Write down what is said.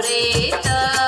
Pureta